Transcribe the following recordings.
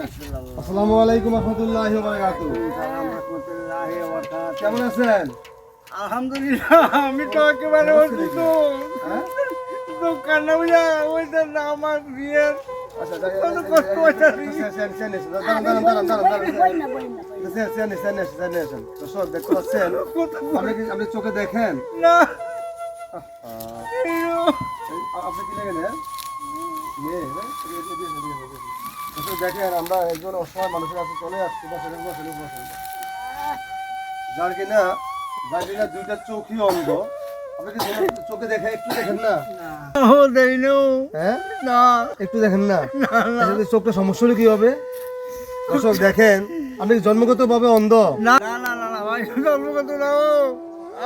আসসালামু আলাইকুম রহমতুল্লাহি কেমন আছেন আলহামদুলিল্লাহ আমি তো একেবারে অসুস্থ হ্যাঁ? ওইটা আমার বিয়ের আচ্ছা কষ্ট আপনি চোখে দেখেন না আপনি কি দেখেন হ্যাঁ দেখেন আমরা একজন অসহায় মানুষের কাছে চলে আসছি বসেন বসেন বসেন যার কিনা যার কিনা দুইটা চোখই অন্ধ। চোখে- দেখে একটু দেখেন না? হ্যাঁ? না। একটু দেখেন না? আসলে চোখটা সমস্যা হলে কি হবে? দর্শক দেখেন আপনি কি জন্মগতভাবে অন্ধ? না না না না ভাই জন্মগত না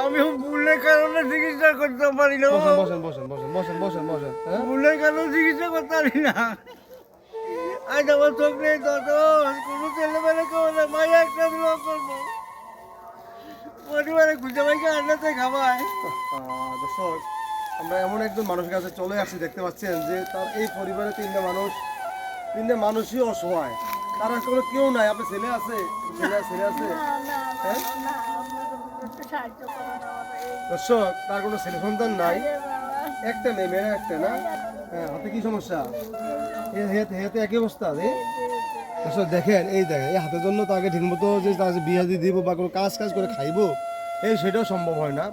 আমি ভুলের কারণে চিকিৎসা করতে পারি না ও। বসেন বসেন বসেন বসেন বসেন বসেন বসেন ভুলের কারণে চিকিৎসা করতে পারি না। আজ আমার চোখ নেই কোনো ছেলেমেলে কেউ না একটা দোয়া করব। পরিবারে খুঁজে ভাইকে আন্নাতে খাওয়ায় আহ, দর্শক আমরা এমন একজন মানুষের কাছে চলে আসি দেখতে পাচ্ছেন যে তার এই পরিবারে তিনটা মানুষ তিনটা মানুষই অসহায়। তারা কোনো কেউ নাই। আপনার ছেলে আছে? ছেলে ছেলে আছে? হ্যাঁ? দর্শক তার কোনো ছেলে সন্তান নাই। একটা মেয়ে মেয়েরা একটা না? হ্যাঁ হাতে কি সমস্যা? হেতে একই অবস্থা রে। দর্শক দেখেন এই দেখেন এই হাতের জন্য তাকে ঠিকমতো যে তার যে বিয়া দিয়ে দিব বা কোনো কাজ কাজ করে খাইবো এই সেটাও সম্ভব হয় না।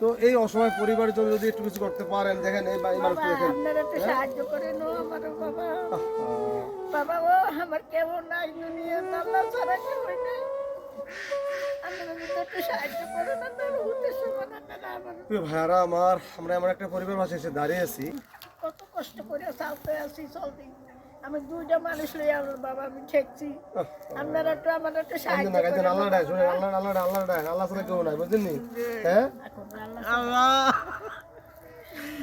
তো এই অসময় পরিবারের জন্য যদি একটু কিছু করতে পারেন দেখেন এই বা- এই মানুষটা দেখেন। সাহায্য করে আমার বাবা। বাবা ও আমার কেমন নাই দুনিয়া আল্লাহ ছাড়া কেউ নাই। আপনারা যদি একটু সাহায্য আমার। ভাইয়ারা আমার আমরা এমন একটা পরিবার পাশে এসে দাঁড়িয়ে আছি। কত কষ্ট করে চলতে আছি চলতে আমি দুইটা মানুষ লই আমার বাবা আমি ঠেকছি। আপনারা একটু আমার একটু সাহায্য না কাঁদেন করে আল্লাহ ডাক শুনেন আল্লাহ আল্লাহ ডাক, আল্লাহ ডাক আল্লাহ ছাড়া কেউ নাই বুঝলেন নি? হ্যাঁ? আল্লাহ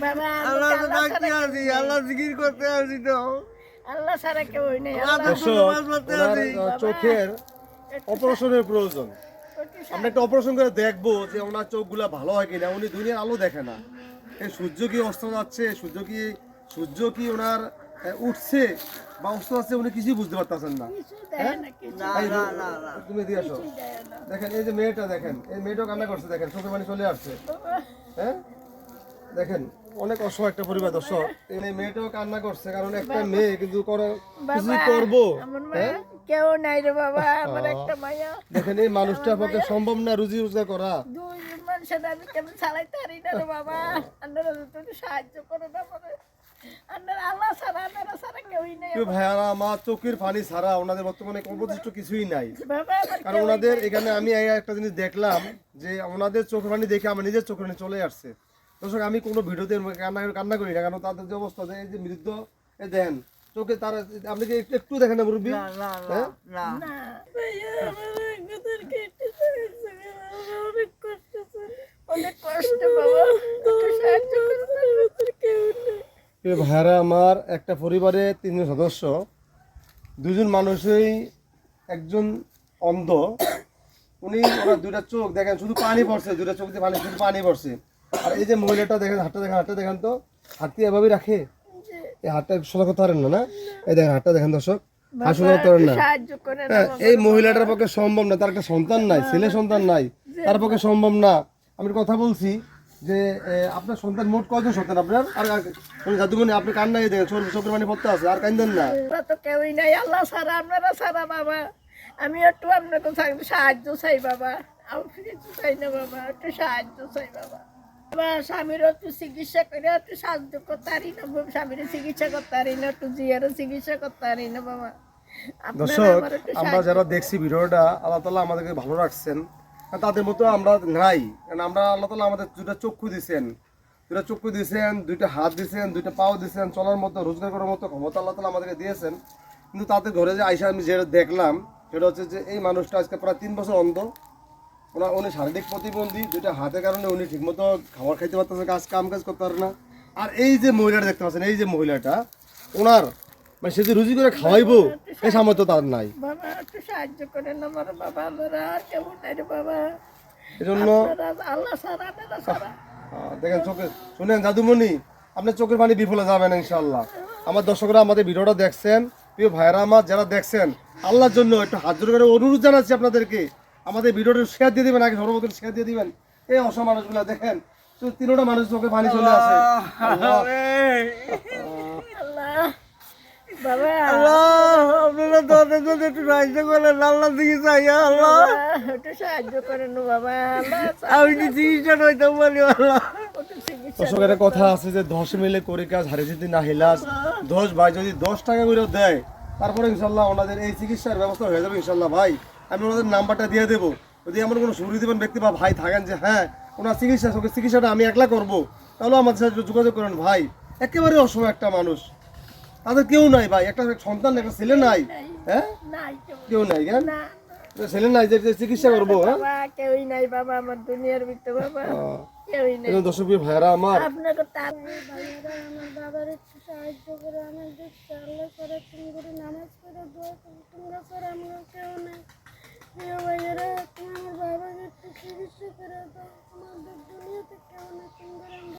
বাবা আল্লাহ তো ছাড়া আসি আল্লাহ জিকির করতে আসি তো। আল্লাহ ছাড়া কেউ নেই আল্লাহ আল্লাহ নামাজ পড়তে আছি। চোখের অপারেশনের প্রয়োজন। আমরা একটা অপারেশন করে দেখব যে ওনার চোখগুলা ভালো হয় কিনা উনি দুনিয়ার আলো দেখে না। এই সূর্য কি অস্ত যাচ্ছে? সূর্য কি সূর্য কি ওনার উঠছে বা অস্ত যাচ্ছে উনি কিছুই বুঝতে পারতেছেন না। দেয় না তুমি দিয়ে আসো দেখেন এই যে মেয়েটা দেখেন এই মেয়েটাও কান্না করছে দেখেন চোখে পানি চলে আসছে। হ্যাঁ? দেখেন অনেক অসহায় একটা পরিবার দর্শক। এই মেয়েটাও কান্না করছে কারণ একটা মেয়ে কিন্তু করে কিছু করব। হ্যাঁ? কেউ নাই রে বাবা আমার একটা মায়া। দেখেন এই মানুষটার পক্ষে সম্ভব না রুজি রোজগার করা। দুই মানুষের আমি কেমন চালাইতে পারি না রে বাবা। আপনারা যদি সাহায্য করে না ভাইয়ারা আমার চোখের পানি ছাড়া ওনাদের বর্তমানে অবশিষ্ট কিছুই নাই। কারণ ওনাদের এখানে আমি একটা জিনিস দেখলাম যে ওনাদের চোখের পানি দেখে আমার নিজের চোখের পানি চলে আসছে। দর্শক আমি কোনো ভিডিওতে কান্না কান্না করি না কারণ তাদের যে অবস্থা যে এই যে মৃদ্ধ এ দেন চোখে তারা আপনি কি একটু- দেখেন না মুরব্বী? না না হ্যাঁ? অনেক কষ্ট বাবা একটু সাহায্য করে আমাদের কেউ প্রিয় ভাইয়ারা আমার একটা পরিবারে তিনজন সদস্য। দুজন মানুষই একজন অন্ধ। উনি ওনার দুইটা চোখ দেখেন শুধু পানি পড়ছে দুইটা চোখ দিয়ে পানি শুধু পানি পড়ছে। আর এই যে মহিলাটা দেখেন হাতটা দেখেন হাতটা দেখেন তো হাতটি এভাবেই রাখে? এই হাতটা সোজা করতে পারেন না না? এই দেখেন হাতটা দেখেন দর্শক করতে পারেন না। হ্যাঁ, এই মহিলাটার পক্ষে সম্ভব না তার একটা সন্তান নাই ছেলে সন্তান নাই তার পক্ষে সম্ভব না। আমি কথা বলছি যে আপনার সন্তান মোট কয়জন সন্তান আপনার? আর আর- জাদুমণি আপনি কান্নাই দেখেন? চোখ- চোখের মানে পড়তে আছে আর কান্দেন না। আমরা তো কেউই নাই আল্লাহ সারা আপনারা সারা বাবা। আমি একটু আপনাকে সাহায্য চাই বাবা। আমি কিছু চাই না বাবা একটু সাহায্য চাই বাবা। বাবা স্বামীর একটু চিকিৎসা করে একটু সাহায্য করতে পারি না স্বামীর চিকিৎসা করতে পারি না একটু জিয়ারও চিকিৎসা করতে পারি না বাবা। দর্শক আমার যারা দেখছি ভিডিওটা আল্লাহ তালা আমাদেরকে ভালো রাখছেন। তাদের মতো আমরা নাই। কারণ আমরা আল্লাহ তালা আমাদের দুটা চক্ষু দিয়েছেন দুটা চক্ষু দিয়েছেন দুইটা হাত দিয়েছেন দুইটা পাও দিয়েছেন চলার মতো, রোজগার করার মতো ক্ষমতা আল্লাহ তালা আমাদেরকে দিয়েছেন। কিন্তু তাদের ঘরে যে আইসা আমি যেটা দেখলাম, সেটা হচ্ছে যে এই মানুষটা আজকে প্রায় তিন বছর অন্ধ। ওনার, উনি শারীরিক প্রতিবন্ধী, দুইটা হাতের কারণে উনি ঠিকমতো খাবার খাইতে পারতেছে কাজ, কাম কাজ করতে পারে না। আর এই যে মহিলাটা দেখতে পাচ্ছেন, এই যে মহিলাটা, ওনার মানে সে যে রুজি করে খাওয়াইবো এই সামর্থ্য তার নাই। বাবা একটু সাহায্য করেন আমার বাবা আমরা কেমন নাই রে বাবা। এজন্য আল্লাহ ছাড়া দেখেন চোখে শুনেন জাদুমণি আপনার চোখের পানি বিফলে যাবেন ইনশাল্লাহ আমার দর্শকরা আমাদের ভিডিওটা দেখছেন প্রিয় ভাইরা আমার যারা দেখছেন আল্লাহর জন্য একটু হাত জোর করে অনুরোধ জানাচ্ছি আপনাদেরকে। আমাদের ভিডিওটা শেয়ার দিয়ে দিবেন আগে সর্বপ্রথম শেয়ার দিয়ে দিবেন। এই অসম মানুষগুলো দেখেন তিনোটা মানুষ চোখে পানি চলে আসে। চাই আল্লাহ। একটু সাহায্য করেন বাবা আমি কি চিকিৎসা হইতে পারি আল্লাহ। একটু একটা কথা আছে যে দশ মিলে করে কাজ হারে যদি না হিলাস দশ ভাই যদি দশ টাকা করে দেয় তারপরে ইনশাল্লাহ ওনাদের এই চিকিৎসার ব্যবস্থা হয়ে যাবে ইনশাল্লাহ। ভাই আমি ওনাদের নাম্বারটা দিয়ে দেবো। যদি আমার কোনো সুবিধাবান ব্যক্তি বা ভাই থাকেন যে হ্যাঁ ওনার চিকিৎসা ওকে চিকিৎসাটা আমি একলা করব তাহলে আমাদের সাথে যোগাযোগ করেন। ভাই একেবারে অসময় একটা মানুষ। তাদের কেউ নাই ভাই একটা সন্তান একটা ছেলে নাই। হ্যাঁ? কেউ কেউ নাই কেন? না ছেলে নাই যে চিকিৎসা করব হ্যাঁ? বাবা কেউই নাই বাবা আমার দুনিয়ার ভিতরে বাবা। কেউই নাই। দর্শক ভাইরা আমার। আপনাকে তার আমার বাবার একটু সাহায্য করে আমার দেখতে আল্লাহ করে তুমি করে নামাজ করে দোয়া করো তোমরা করে আমরা কেউ নাই। প্রিয় ভাইয়ারা তুমি আমার বাবাকে একটু চিকিৎসা করে দাও আমাদের দুনিয়াতে কেউ তোমরা আমরা